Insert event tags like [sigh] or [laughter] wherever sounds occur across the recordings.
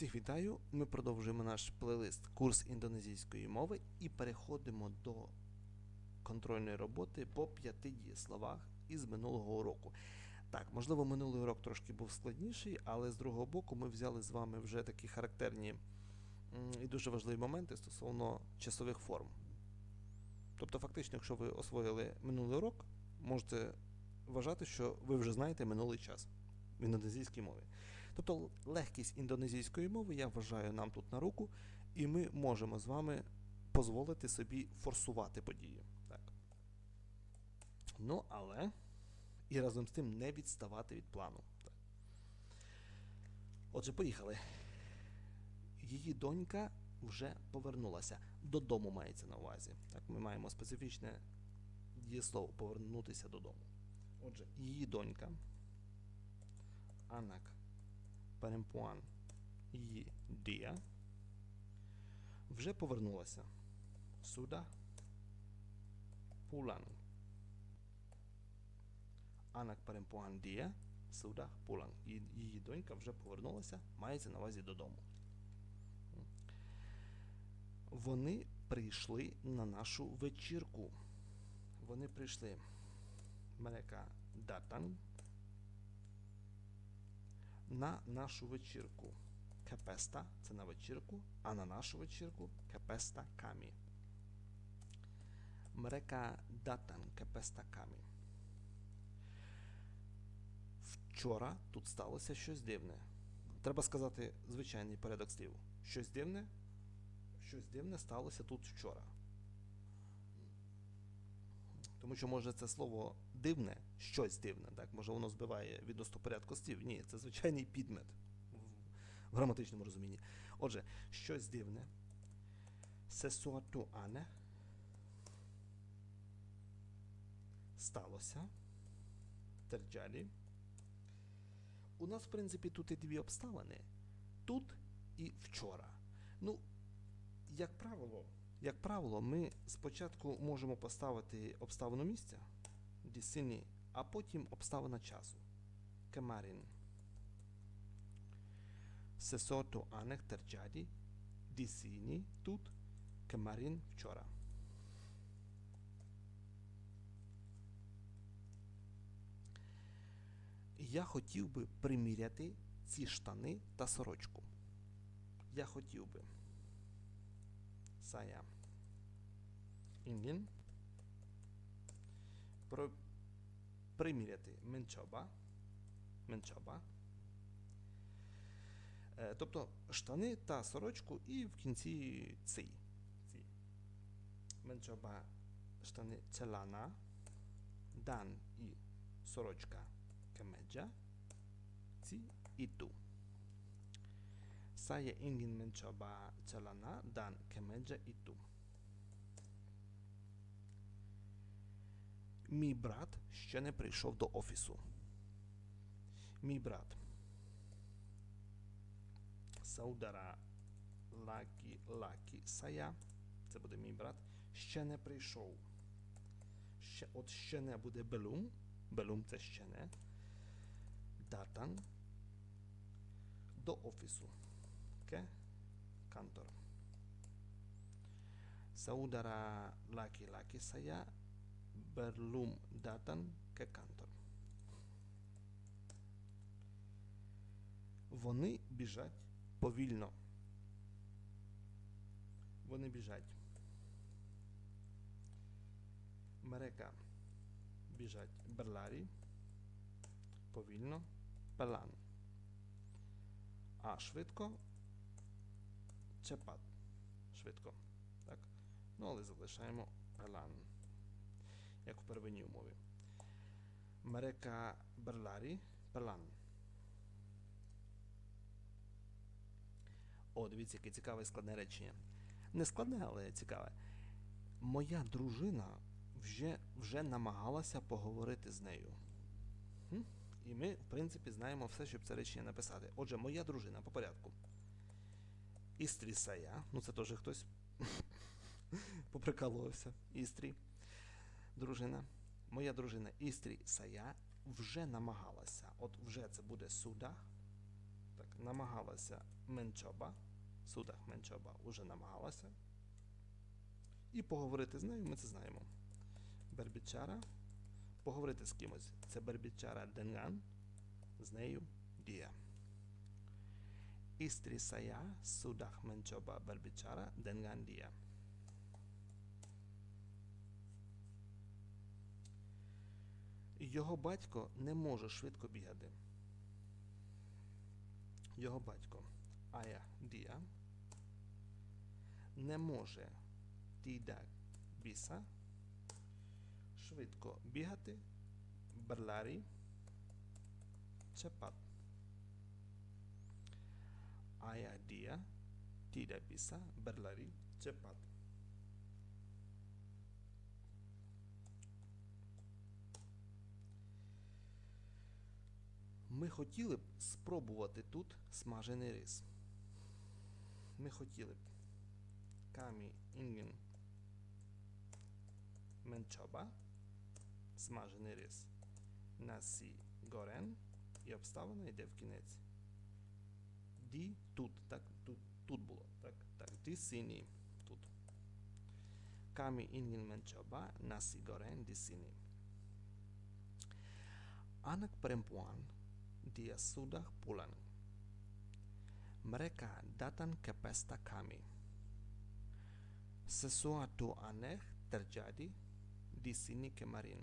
Всіх вітаю! Ми продовжуємо наш плейлист курс індонезійської мови і переходимо до контрольної роботи по п'яти дієсловах із минулого уроку. Так, можливо, минулий урок трошки був складніший, але з другого боку ми взяли з вами вже такі характерні і дуже важливі моменти стосовно часових форм. Тобто, фактично, якщо ви освоїли минулий урок, можете вважати, що ви вже знаєте минулий час в індонезійській мові. Тобто легкість індонезійської мови я вважаю нам тут на руку, і ми можемо з вами дозволити собі форсувати події. Так. Ну, але і разом з тим не відставати від плану. Так. Отже, поїхали. Її донька вже повернулася. Додому мається на увазі. Так, ми маємо специфічне дієслово повернутися додому. Отже, її донька. Anak perempuan її Дія вже повернулася. Суда Пулан. Anak perempuan Дія Суда Пулан. Її донька вже повернулася, мається на увазі додому. Вони прийшли на нашу вечірку. Вони прийшли. Мерека Датан на нашу вечірку. Кепеста це на вечірку, а на нашу вечірку кепеста камі. Мрека датан кепеста камі. Вчора тут сталося щось дивне. Треба сказати звичайний порядок слів. Щось дивне. Щось дивне сталося тут вчора. Тому що може це слово дивне, щось дивне, так, може воно збиває відносно порядку слів. Ні, це звичайний підмет в, граматичному розумінні. Отже, щось дивне. Sesuatu ане сталося. Терджалі. У нас, в принципі, тут і дві обставини. Тут і вчора. Ну, як правило, як правило, ми спочатку можемо поставити обставину місця дісині, а потім обставина часу. Кемарін. Сесото анех терджаді, дісіні тут, кемарін вчора. Я хотів би приміряти ці штани та сорочку. Я хотів би. Saya ingin приміряти менчоба. Менчоба. Тобто штани та сорочку і в кінці цей. Менчоба штани целана. Дан і сорочка кемеджа. Ці і ту. Saya ingin mencoba celana dan kemeja itu. Мій брат ще не прийшов до офісу. Мій брат. Saudara лакі-лакі saya. Це буде мій брат. Ще не прийшов. Ще, от ще не буде белум. Белум це ще не. Датан. До офісу. Ke kantor. Saudara laki-laki saya belum datang ke kantor. Вони біжать повільно. Вони біжать. Мерека біжать берларі. Повільно. Пелан. А швидко Чепат. Швидко. Так? Ну, але залишаємо Елан. Як в первинній умові. Мерека Берларі Пелан. О, дивіться, яке цікаве складне речення. Не складне, але цікаве. Моя дружина вже вже намагалася поговорити з нею. І ми, в принципі, знаємо все, щоб це речення написати. Отже, моя дружина по порядку. Істрі Сая. Ну це теж хтось [laughs] поприкалувався. Істрі. Дружина. Моя дружина Істрі Сая вже намагалася. От вже це буде суда. Так, намагалася менчоба, судах менчоба уже намагалася. І поговорити з нею ми це знаємо. Бербічара. Поговорити з кимось. Це Бербічара Денган. З нею дія. Істрі сая судах менчоба Бербічара Денган дія. Його батько не може швидко бігати. Його батько Ая Дія не може Тіда Біса швидко бігати Берларі Чепат. Ая Дія Тіда Біса Берларі Чепат. Ми хотіли б спробувати тут смажений рис. Ми хотіли б камі інген менчоба, смажений рис, насі горен і обставина йде в кінець. Ді тут, так, тут, тут було, так, так, ді сині тут. Камі інген менчоба, насі горен, ді сині. Anak perempuan dia sudah pulang. Mereka datang ke pesta kami. Sesuatu aneh terjadi di sini kemarin.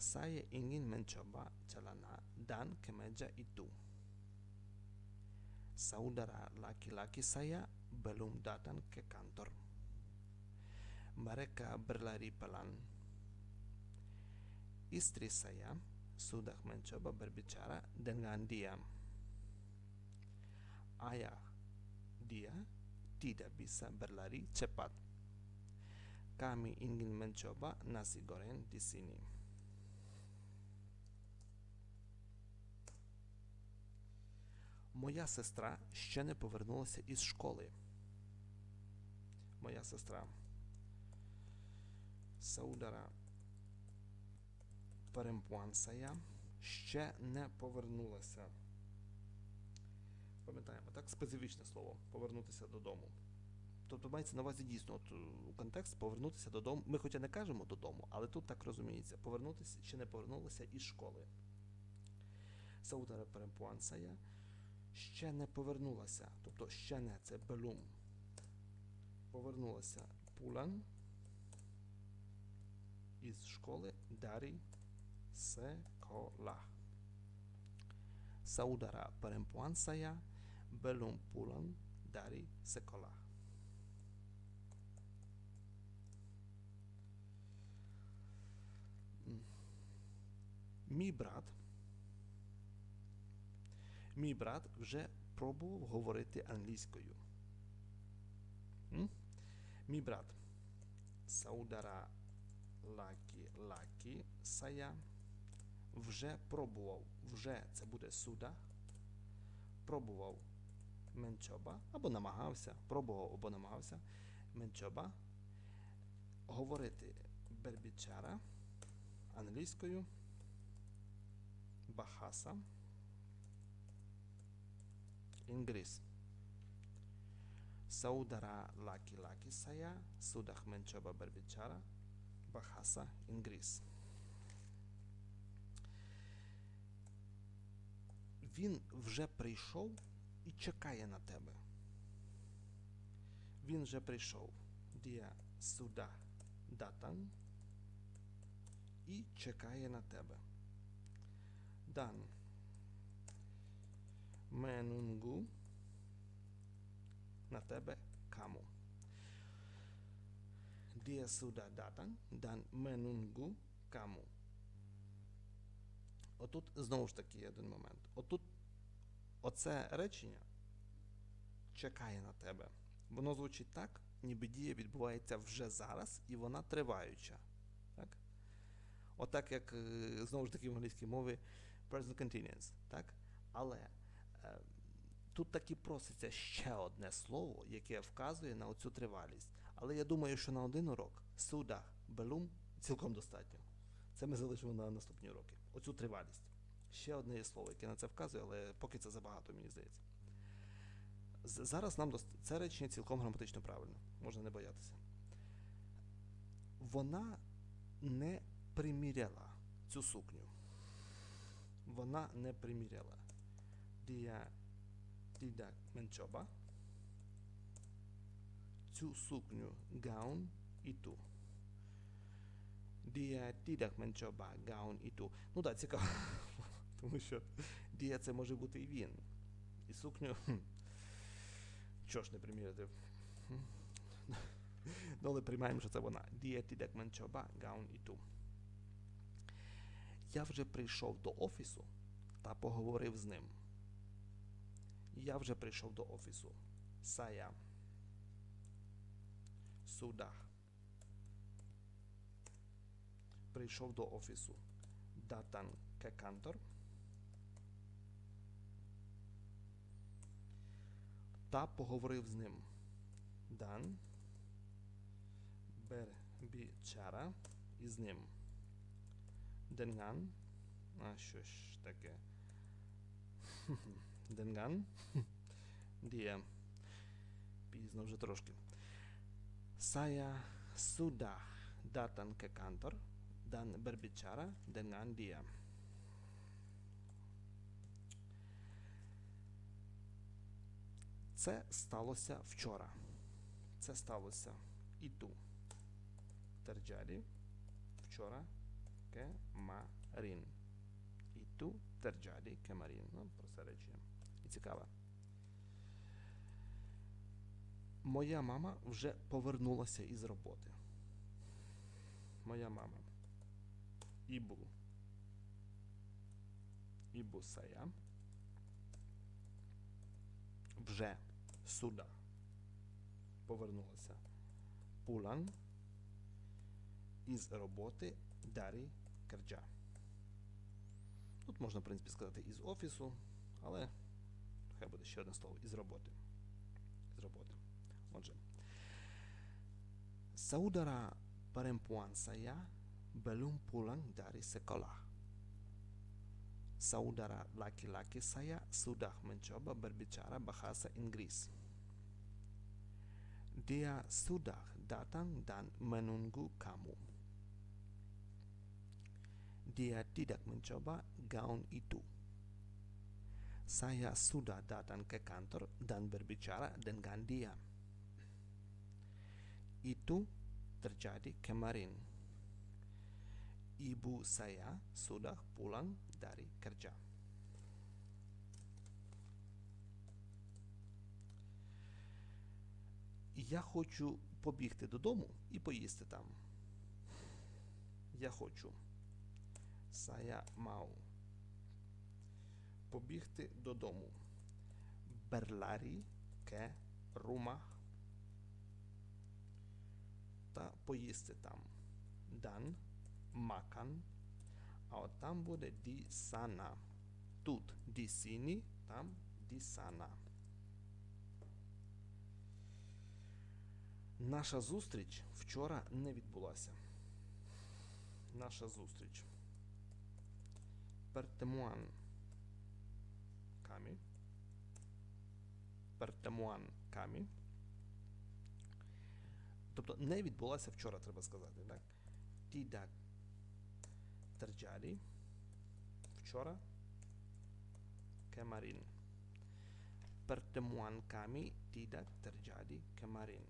Saya ingin mencoba celana dan kemeja itu. Saudara laki-laki saya belum datang ke kantor. Mereka berlari pelan. Istri saya sudah mencoba berbicara dengan diam. Ayah dia tidak bisa berlari cepat. Kami ingin mencoba nasi goreng di sini. Моя сестра ще не повернулася із школи. Моя сестра. Саудара перемпуансая ще не повернулася. Пам'ятаємо, так? Специфічне слово повернутися додому. Тобто мається на увазі дійсно от, у контекст повернутися додому. Ми хоча не кажемо додому, але тут так розуміється. Повернутися ще не повернулися із школи. Саудара перемпуансая ще не повернулася. Тобто ще не це белум. Повернулася пулан із школи Дарі sekolah. Saudara perempuan saya belum pulang dari sekolah. Мій брат. Мій брат вже пробував говорити англійською. Мій брат. Saudara laki-laki saya вже пробував. Вже це буде суда. Пробував менчоба або намагався. Пробував або намагався. Менчоба. Говорити бербічара англійською. Бахаса. Інгліс. Saudara laki-laki saya sudah mencoba berbicara bahasa Inggris. Він вже прийшов і чекає на тебе. Він вже прийшов. Dia sudah datang і чекає на тебе. Menunggu на тебе kamu. Dia sudah datang dan menunggu kamu. Отут знову ж таки один момент. Отут оце речення чекає на тебе. Воно звучить так, ніби дія відбувається вже зараз, і вона триваюча. Так? Отак, як знову ж таки в англійській мові present continuous. Так? Але тут таки проситься ще одне слово, яке вказує на оцю тривалість. Але я думаю, що на один урок суда белум цілком достатньо. Це ми залишимо на наступні уроки. Оцю тривалість. Ще одне є слово, яке на це вказує, але поки це забагато, мені здається. Зараз нам дост... це речення цілком граматично правильно, можна не боятися. Вона не приміряла цю сукню. Вона не приміряла. Dia tidak mencoba цю сукню гаун itu. Dia tidak mencoba гаун itu. Ну так, цікаво. Тому що Dia це може бути і він. І сукню. Чого ж не приміряти? Ну, але приймаємо, що це вона. Dia tidak mencoba гаун itu. Я вже прийшов до офісу та поговорив з ним. Я вже прийшов до офісу. Saya sudah прийшов до офісу. Ke kantor. Та поговорив з ним. Dan berbicara із ним. Dengan. А що ж таке? [laughs] Dengan. [laughs] Dia. Пізно вже трошки. Saya sudah datang ke kantor dan berbicara dengan dia. Це сталося вчора. Це сталося і ту. Терджалі. Вчора кемарін. І ту терджалі кемарін. Ну, про це речення. І цікаве. Моя мама вже повернулася із роботи. Моя мама. Ібу. Ібу Сая. Вже сюди. Повернулася. Пулан. Із роботи Дарі Керджа. Тут можна, в принципі, сказати із офісу, але хай буде ще одне слово із роботи. З роботи. Отже. Saudara perempuan saya belum pulang dari sekolah. Saudara laki-laki saya sudah mencoba berbicara bahasa Inggris. Dia sudah datang dan menunggu kamu. Dia tidak mencoba gaun itu. Saya sudah datang ke kantor dan berbicara dengan dia. Itu terjadi kemarin. Ibu saya sudah pulang dari kerja. Я хочу побігти додому і поїсти там. Я хочу. Saya mau. Побігти додому. Berlari ke rumah та поїсти там. Dan makan. А от там буде sana. Тут sini, там sana. Наша зустріч вчора не відбулася. Наша зустріч. Pertemuan Pertemuan kami. Тобто не відбулася вчора, треба сказати, так? Tidak terjadi вчора kemarin. Pertemuan kami tidak terjadi kemarin.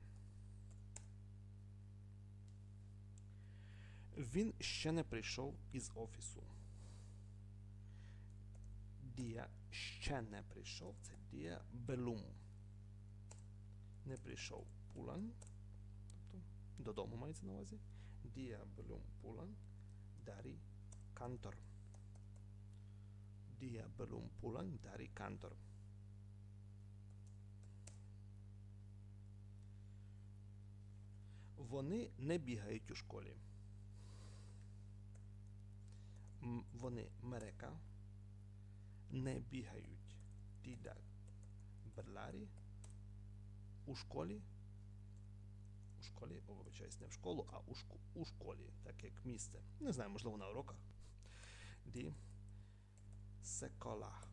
Він ще не прийшов із офісу. Дія ще не прийшов. Це дія белум. Не прийшов пулан. Тобто додому мається на увазі. Дія белум пулан. Дарі кантор. Дія белум пулан. Дарі кантор. Вони не бігають у школі. Вони мерека не бігають. Tidak berlari у школі. У школі, о, вибачаюсь, не в школу, а у, шку, у школі, так як місце. Не знаю, можливо, на уроках. Die sekolah.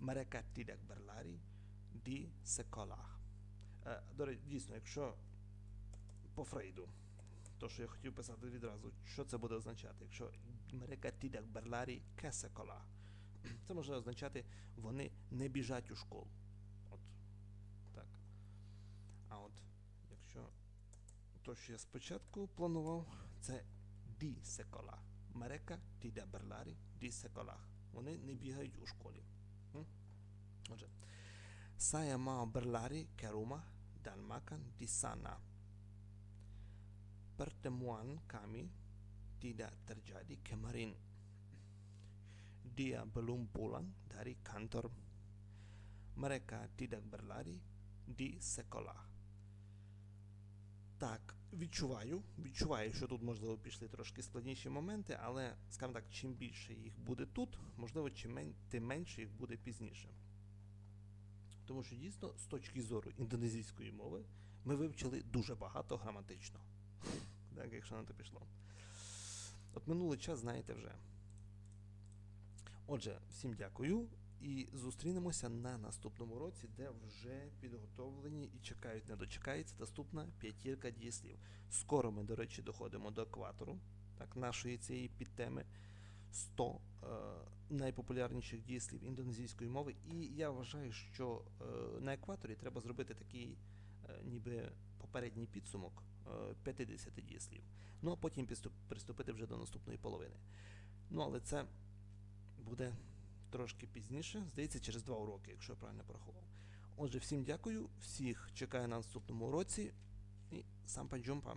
Mereka tidak berlari di sekolah. Е, До речі, дійсно, якщо по Фрейду, то, що я хотів писати відразу, що це буде означати? Якщо Мерека tidak berlari ke sekolah, це може означати, вони не біжать у школу. От так. А от якщо то, що я спочатку планував, це ді секола. Мерека berlari di sekolah. Вони не бігають у школі. Отже, ke rumah dan makan di sana. Pertemuan kami tidak terjadi kemarin. Dia belum pulang dari kantor. Mereka tidak berlari di sekolah. Так, відчуваю, відчуваю, що тут, можливо, пішли трошки складніші моменти, але, скажімо так, чим більше їх буде тут, можливо, чим тим менше їх буде пізніше. Тому що дійсно, з точки зору індонезійської мови, ми вивчили дуже багато граматично. [laughs] Так, якщо на то пішло. От минулий час знаєте вже. Отже, всім дякую і зустрінемося на наступному році, де вже підготовлені і чекають, не дочекається наступна п'ятірка дієслів. Скоро ми, до речі, доходимо до екватору, так, нашої цієї підтеми 100 е, найпопулярніших дієслів індонезійської мови. І я вважаю, що е, на екваторі треба зробити такий е, ніби попередній підсумок е, 50 дієслів. Ну а потім приступити вже до наступної половини. Ну, але це буде трошки пізніше, здається, через два уроки, якщо я правильно порахував. Отже, всім дякую, всіх чекаю на наступному уроці і сам джумпа.